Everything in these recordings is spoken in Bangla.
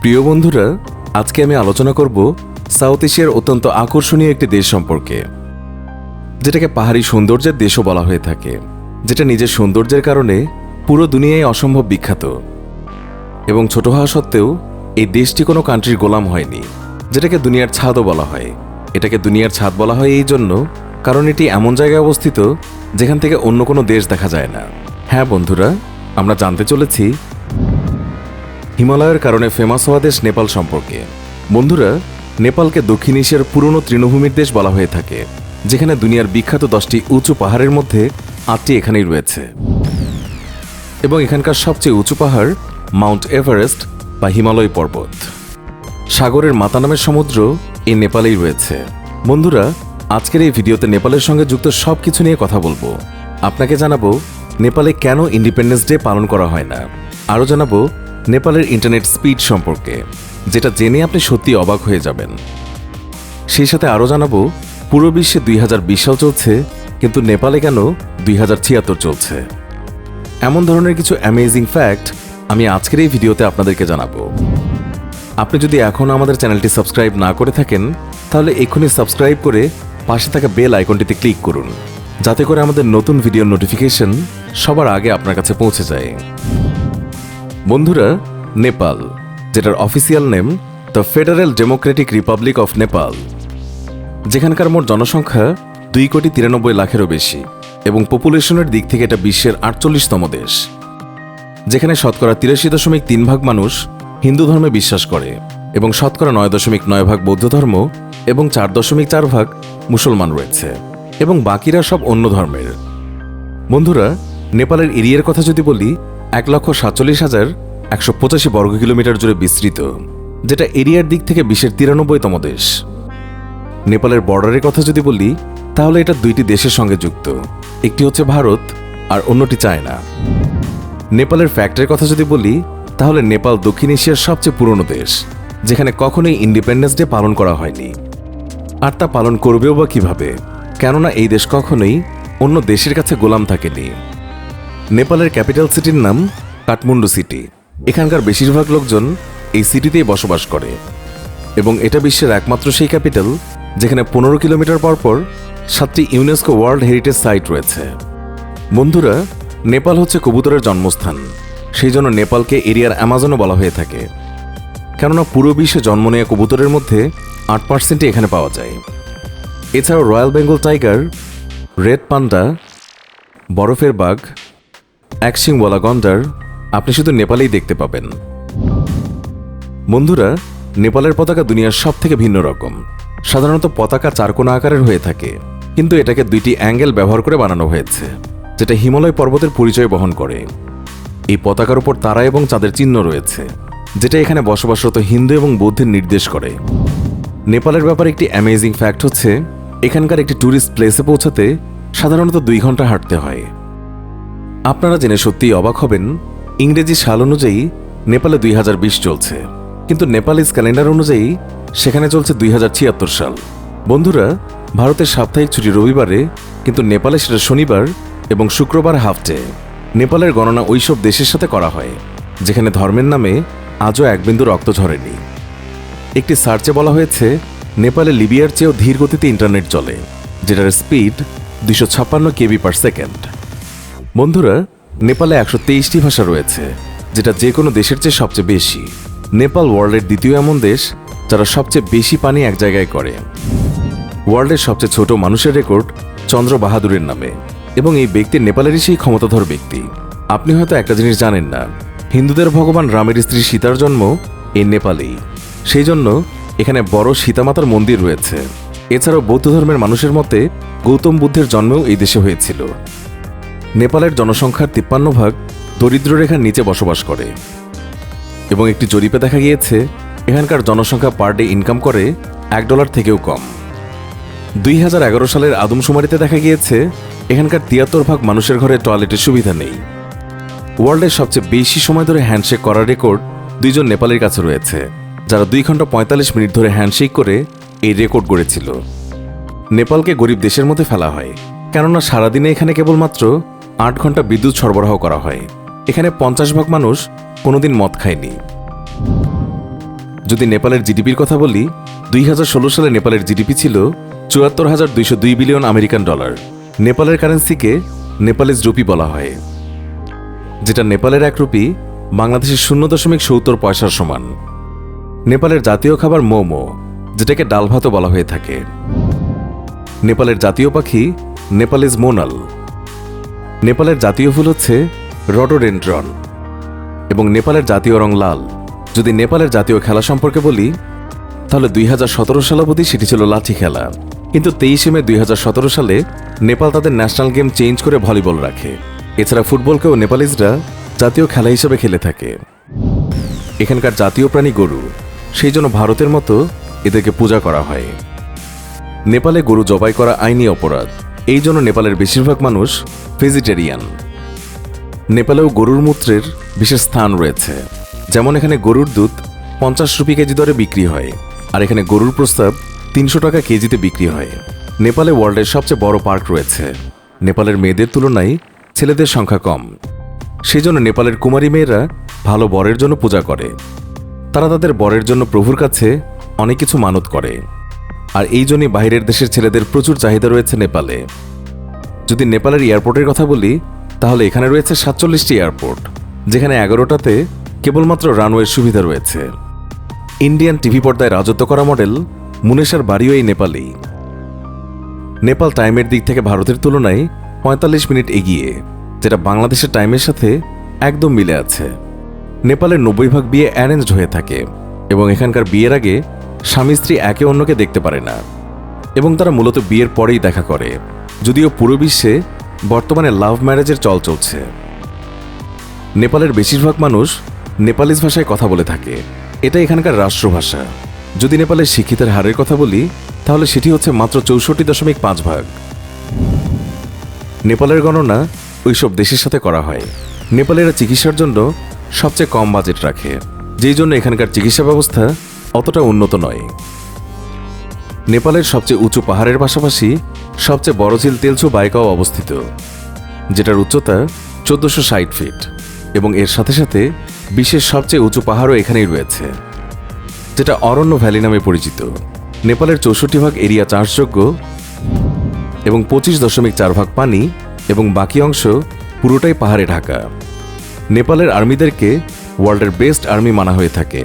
প্রিয় বন্ধুরা, আজকে আমি আলোচনা করব সাউথ এশিয়ার অত্যন্ত আকর্ষণীয় একটি দেশ সম্পর্কে, যেটাকে পাহাড়ি সৌন্দর্যের দেশও বলা হয়ে থাকে, যেটা নিজের সৌন্দর্যের কারণে পুরো দুনিয়ায় অসম্ভব বিখ্যাত। এবং ছোট হওয়া সত্ত্বেও, এই দেশটি কোনো কান্ট্রির গোলাম হয়নি, যেটাকে দুনিয়ার ছাদও বলা হয়। এটাকে দুনিয়ার ছাদ বলা হয় এই জন্য কারণ এটি এমন জায়গায় অবস্থিত যেখান থেকে অন্য কোনো দেশ দেখা যায় না। হ্যাঁ বন্ধুরা, আমরা জানতে চলেছি হিমালয়ের কারণে ফেমাস হওয়া দেশ নেপাল সম্পর্কে। বন্ধুরা, নেপালকে দক্ষিণ এশিয়ার পুরনো তৃণভূমির দেশ বলা হয়ে থাকে, যেখানে দুনিয়ার বিখ্যাত দশটি উঁচু পাহাড়ের মধ্যে আটটি এখানেই রয়েছে। এবং এখানকার সবচেয়ে উঁচু পাহাড়, মাউন্ট এভারেস্ট বা হিমালয় পর্বত। সাগরের মাতা নামের সমুদ্র এই নেপালেই রয়েছে। বন্ধুরা, আজকের এই ভিডিওতে নেপালের সঙ্গে যুক্ত সব কিছু নিয়ে কথা বলব। আপনাকে জানাব, নেপালে কেন ইন্ডিপেন্ডেন্স ডে পালন করা হয় না? আরও জানাব নেপালের ইন্টারনেট স্পিড সম্পর্কে, যেটা জেনে আপনি সত্যি অবাক হয়ে যাবেন। সেই সাথে আরও জানাব, পুরো বিশ্বে দুই হাজার বিশ সাল চলছে, কিন্তু নেপালে কেন দুই হাজার ছিয়াত্তর চলছে? এমন ধরনের কিছু অ্যামেজিং ফ্যাক্ট আমি আজকের এই ভিডিওতে আপনাদেরকে জানাব। আপনি যদি এখনও আমাদের চ্যানেলটি সাবস্ক্রাইব না করে থাকেন, তাহলে এক্ষুনি সাবস্ক্রাইব করে পাশে থাকা বেল আইকনটিতে ক্লিক করুন, যাতে করে আমাদের নতুন ভিডিওর নোটিফিকেশন সবার আগে আপনার কাছে পৌঁছে যায়। বন্ধুরা, নেপাল, যেটার official name the federal democratic republic of Nepal যেখানকার মোট জনসংখ্যা দুই কোটি তিরানব্বই লাখেরও বেশি এবং পপুলেশনের দিক থেকে এটা বিশ্বের আটচল্লিশতম দেশ, যেখানে শতকরা তিরাশি দশমিক তিন ভাগ মানুষ হিন্দু ধর্মে বিশ্বাস করে এবং শতকরা নয় দশমিক নয় ভাগ বৌদ্ধ ধর্ম এবং চার দশমিক চার ভাগ মুসলমান রয়েছে এবং বাকিরা সব অন্য ধর্মের। বন্ধুরা, নেপালের এরিয়ার কথা যদি বলি এক লক্ষ সাতচল্লিশ হাজার একশো পঁচাশি বর্গ কিলোমিটার জুড়ে বিস্তৃত, যেটা এরিয়ার দিক থেকে বিশ্বের তিরানব্বইতম দেশ। নেপালের বর্ডারের কথা যদি বলি, তাহলে এটা দুইটি দেশের সঙ্গে যুক্ত। একটি হচ্ছে ভারত আর অন্যটি চায়না। নেপালের ফ্যাক্টের কথা যদি বলি, তাহলে নেপাল দক্ষিণ এশিয়ার সবচেয়ে পুরনো দেশ, যেখানে কখনোই ইন্ডিপেন্ডেন্স ডে পালন করা হয়নি। আর তা পালন করবেও বা কীভাবে? কেননা এই দেশ কখনোই অন্য দেশের কাছে গোলাম থাকেনি। নেপালের ক্যাপিটাল সিটির নাম কাঠমান্ডু সিটি। এখানকার বেশিরভাগ লোকজন এই সিটিতেই বসবাস করে। এবং এটা বিশ্বের একমাত্র সেই ক্যাপিটাল, যেখানে পনেরো কিলোমিটার পর পর সাতটি ইউনেস্কো ওয়ার্ল্ড হেরিটেজ সাইট রয়েছে। বন্ধুরা, নেপাল হচ্ছে কবুতরের জন্মস্থান। সেই জন্য নেপালকে এরিয়ার অ্যামাজনও বলা হয়ে থাকে। কেননা পুরো বিশ্বে জন্ম নেওয়া কবুতরের মধ্যে আট পার্সেন্টই এখানে পাওয়া যায়। এছাড়াও royal Bengal tiger, red panda, বরফের বাঘ একশিংওয়ালা গন্ডার, আপনি শুধু নেপালেই দেখতে পাবেন। বন্ধুরা, নেপালের পতাকা দুনিয়ার সব থেকে ভিন্ন রকম। সাধারণত পতাকা চারকোনা আকারের হয়ে থাকে, কিন্তু এটাকে দুইটি অ্যাঙ্গেল ব্যবহার করে বানানো হয়েছে, যেটা হিমালয় পর্বতের পরিচয় বহন করে। এই পতাকার উপর তারা এবং চাঁদের চিহ্ন রয়েছে, যেটা এখানে বসবাসরত হিন্দু এবং বৌদ্ধের নির্দেশ করে। নেপালের ব্যাপারে একটি অ্যামেজিং ফ্যাক্ট হচ্ছে, এখানকার একটি ট্যুরিস্ট প্লেসে পৌঁছাতে সাধারণত দুই ঘণ্টা হাঁটতে হয়। আপনারা জেনে সত্যিই অবাক হবেন, ইংরেজি সাল অনুযায়ী নেপালে দুই হাজার বিশ চলছে। কিন্তু নেপালিজ ক্যালেন্ডার অনুযায়ী সেখানে চলছে দুই হাজার ছিয়াত্তর সাল। বন্ধুরা, ভারতের সাপ্তাহিক ছুটি রবিবারে, কিন্তু নেপালে সেটা শনিবার এবং শুক্রবার হাফ ডে নেপালের গণনা ওইসব দেশের সাথে করা হয়, যেখানে ধর্মের নামে আজও এক বিন্দু রক্ত ঝরেনি। একটি সার্চে বলা হয়েছে, নেপালে লিবিয়ার চেয়েও ধীর গতিতে ইন্টারনেট চলে, যেটার স্পিড দুশো ছাপ্পান্ন কেবি পার সেকেন্ড। বন্ধুরা, নেপালে একশো তেইশটি ভাষা রয়েছে, যেটা যে কোনো দেশের চেয়ে সবচেয়ে বেশি। নেপাল ওয়ার্ল্ডের দ্বিতীয় এমন দেশ, যারা সবচেয়ে বেশি পানি এক জায়গায় করে। ওয়ার্ল্ডের সবচেয়ে ছোট মানুষের রেকর্ড চন্দ্র বাহাদুরের নামে, এবং এই ব্যক্তি নেপালেরই সেই ক্ষমতাধর ব্যক্তি। আপনি হয়তো একটা জিনিস জানেন না, হিন্দুদের ভগবান রামের স্ত্রী সীতার জন্ম এই নেপালেই। সেই জন্য এখানে বড় সীতামাতার মন্দির রয়েছে। এছাড়াও বৌদ্ধ ধর্মের মানুষের মতে গৌতম বুদ্ধের জন্মও এই দেশে হয়েছিল। নেপালের জনসংখ্যার তিপ্পান্ন ভাগ দরিদ্র রেখার নিচে বসবাস করে। এবং একটি জরিপে দেখা গিয়েছে, এখানকার জনসংখ্যা পার ডে ইনকাম করে এক ডলার থেকেও কম। দুই হাজার এগারো সালের আদমশুমারিতে দেখা গিয়েছে, এখানকার তিয়াত্তর ভাগ মানুষের ঘরে টয়লেটের সুবিধা নেই। ওয়ার্ল্ডের সবচেয়ে বেশি সময় ধরে হ্যান্ডশেক করার রেকর্ড দুইজন নেপালের কাছে রয়েছে, যারা দুই ঘণ্টা পঁয়তাল্লিশ মিনিট ধরে হ্যান্ডশেক করে এই রেকর্ড গড়েছিল। নেপালকে গরিব দেশের মধ্যে ফেলা হয়, কেননা সারাদিনে এখানে কেবলমাত্র আট ঘণ্টা বিদ্যুৎ সরবরাহ করা হয়। এখানে পঞ্চাশ ভাগ মানুষ কোনোদিন মদ খায়নি। যদি নেপালের জিডিপির কথা বলি, দুই হাজার ষোলো সালে নেপালের জিডিপি ছিল চুয়াত্তর হাজার দুইশো দুই বিলিয়ন আমেরিকান ডলার। নেপালের কারেন্সিকে নেপালিজ রুপি বলা হয়। যেটা নেপালের এক রুপি বাংলাদেশের শূন্য দশমিক সত্তর পয়সার সমান। নেপালের জাতীয় খাবার মোমো, যেটাকে ডাল ভাতও বলা হয়ে থাকে। নেপালের জাতীয় পাখি নেপালিজ মোনাল। নেপালের জাতীয় ফুল হচ্ছে রডোডেন্ড্রন এবং নেপালের জাতীয় রং লাল। যদি নেপালের জাতীয় খেলা সম্পর্কে বলি, তাহলে দুই হাজার সতেরো সাল অবধি সেটি ছিল লাঠি খেলা। কিন্তু তেইশে মে দুই হাজার সতেরো সালে নেপাল তাদের ন্যাশনাল গেম চেঞ্জ করে ভলিবল রাখে। এছাড়া ফুটবলকেও নেপালিজরা জাতীয় খেলা হিসেবে খেলে থাকে। এখানকার জাতীয় প্রাণী গরু, সেই জন্য ভারতের মতো এদেরকে পূজা করা হয়। নেপালে গরু জবাই করা আইনি অপরাধ। এই জন্য নেপালের বেশিরভাগ মানুষ ভেজিটেরিয়ান। নেপালেও গরুর মূত্রের বিশেষ স্থান রয়েছে, যেমন এখানে গরুর দুধ পঞ্চাশ রুপি কেজি দরে বিক্রি হয়, আর এখানে গরুর প্রস্তাব তিনশো টাকা কেজিতে বিক্রি হয়। নেপালে ওয়ার্ল্ডের সবচেয়ে বড় পার্ক রয়েছে। নেপালের মেয়েদের তুলনায় ছেলেদের সংখ্যা কম। সেই জন্য নেপালের কুমারী মেয়েরা ভালো বরের জন্য পূজা করে। তারা তাদের বরের জন্য প্রভুর কাছে অনেক কিছু মানত করে। আর এই জন্যই বাইরের দেশের ছেলেদের প্রচুর চাহিদা রয়েছে নেপালে। যদি নেপালের এয়ারপোর্টের কথা বলি, তাহলে এখানে রয়েছে সাতচল্লিশটি এয়ারপোর্ট, যেখানে এগারোটাতে কেবলমাত্র রানওয়ের সুবিধা রয়েছে। ইন্ডিয়ান টিভি পর্দায় রাজত্ব করা মডেল মুনেশার বাড়িও এই নেপালেই নেপাল টাইমের দিক থেকে ভারতের তুলনায় পঁয়তাল্লিশ মিনিট এগিয়ে, যেটা বাংলাদেশের টাইমের সাথে একদম মিলে আছে। নেপালের নব্বই ভাগ বিয়ে অ্যারেঞ্জড হয়ে থাকে এবং এখানকার বিয়ের আগে স্বামী স্ত্রী একে অন্যকে দেখতে পারে না, এবং তারা মূলত বিয়ের পরেই দেখা করে, যদিও পুরো বিশ্বে বর্তমানে লাভ ম্যারেজের চল চলছে। নেপালের বেশিরভাগ মানুষ নেপালিজ ভাষায় কথা বলে থাকে। এটা এখানকার রাষ্ট্রভাষা যদি নেপালের শিক্ষিতের হারের কথা বলি, তাহলে সেটি হচ্ছে মাত্র চৌষট্টি দশমিক পাঁচ ভাগ। নেপালের গণনা ওইসব দেশের সাথে করা হয়। নেপালেরা চিকিৎসার জন্য সবচেয়ে কম বাজেট রাখে, যেই জন্য এখানকার চিকিৎসা ব্যবস্থা অতটা উন্নত নয়। নেপালের সবচেয়ে উঁচু পাহাড়ের পাশাপাশি সবচেয়ে বড় ঝিল তেলচু বাইকাও অবস্থিত, যেটার উচ্চতা চোদ্দশো ষাট ফিট এবং এর সাথে সাথে বিশ্বের সবচেয়ে উঁচু পাহাড়ও এখানেই রয়েছে, যেটা অরণ্য ভ্যালি নামে পরিচিত। নেপালের চৌষট্টি ভাগ এরিয়া চাষযোগ্য এবং পঁচিশ দশমিক চার ভাগ পানি এবং বাকি অংশ পুরোটাই পাহাড়ে ঢাকা। নেপালের আর্মিদেরকে ওয়ার্ল্ডের বেস্ট আর্মি মানা হয়ে থাকে।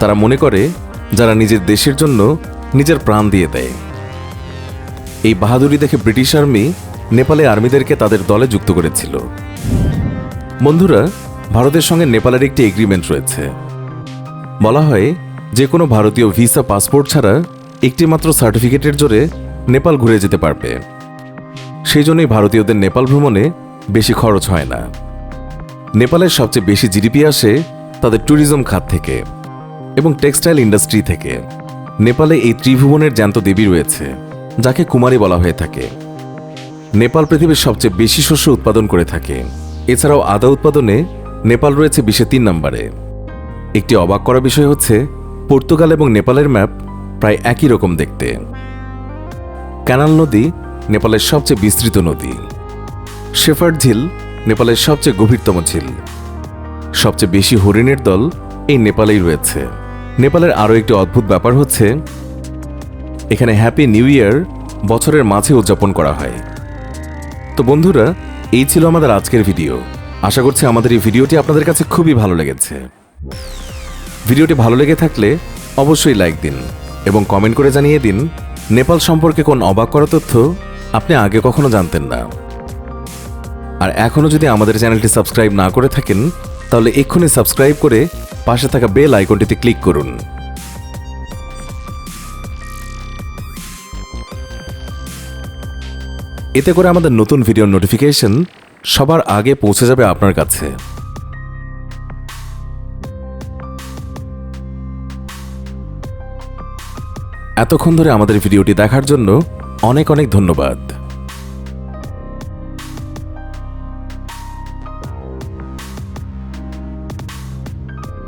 তারা মনে করে যারা নিজের দেশের জন্য নিজের প্রাণ দিয়ে দেয়। এই বাহাদুরি দেখে ব্রিটিশ আর্মি নেপালে আর্মিদেরকে তাদের দলে যুক্ত করেছিল। বন্ধুরা, ভারতের সঙ্গে নেপালের একটি এগ্রিমেন্ট রয়েছে। বলা হয়, যে কোনো ভারতীয় ভিসা পাসপোর্ট ছাড়া একটি মাত্র সার্টিফিকেটের জোরে নেপাল ঘুরে যেতে পারবে। সেই জন্যই ভারতীয়দের নেপাল ভ্রমণে বেশি খরচ হয় না। নেপালের সবচেয়ে বেশি জিডিপি আসে তাদের ট্যুরিজম খাত থেকে। এবং টেক্সটাইল ইন্ডাস্ট্রি থেকে। নেপালে এই ত্রিভুবনের জ্যান্ত দেবী রয়েছে, যাকে কুমারী বলা হয়ে থাকে। নেপাল পৃথিবীর সবচেয়ে বেশি শস্য উৎপাদন করে থাকে। এছাড়াও আদা উৎপাদনে নেপাল রয়েছে বিশ্বে তিন নম্বরে। একটি অবাক করা বিষয় হচ্ছে, পর্তুগাল এবং নেপালের ম্যাপ প্রায় একই রকম দেখতে। ক্যানাল নদী নেপালের সবচেয়ে বিস্তৃত নদী। শেফার্ড ঝিল নেপালের সবচেয়ে গভীরতম ঝিল। সবচেয়ে বেশি হরিণের দল এই নেপালেই রয়েছে। নেপালের আরও একটি অদ্ভুত ব্যাপার হচ্ছে, এখানে হ্যাপি নিউ ইয়ার বছরের মাঝে উদযাপন করা হয়। তো বন্ধুরা, এই ছিল আমাদের আজকের ভিডিও। আশা করছি আমাদের এই ভিডিওটি আপনাদের কাছে খুবই ভালো লেগেছে। ভিডিওটি ভালো লেগে থাকলে অবশ্যই লাইক দিন এবং কমেন্ট করে জানিয়ে দিন নেপাল সম্পর্কে কোন অবাক করা তথ্য আপনি আগে কখনো জানতেন না। আর এখনও যদি আমাদের চ্যানেলটি সাবস্ক্রাইব না করে থাকেন তাহলে এক্ষুনি সাবস্ক্রাইব করে পাশে থাকা বেল আইকনটিতে ক্লিক করুন। এতে করে আমাদের নতুন ভিডিওর নোটিফিকেশন সবার আগে পৌঁছে যাবে আপনার কাছে। এতক্ষণ ধরে আমাদের ভিডিওটি দেখার জন্য অনেক অনেক ধন্যবাদ।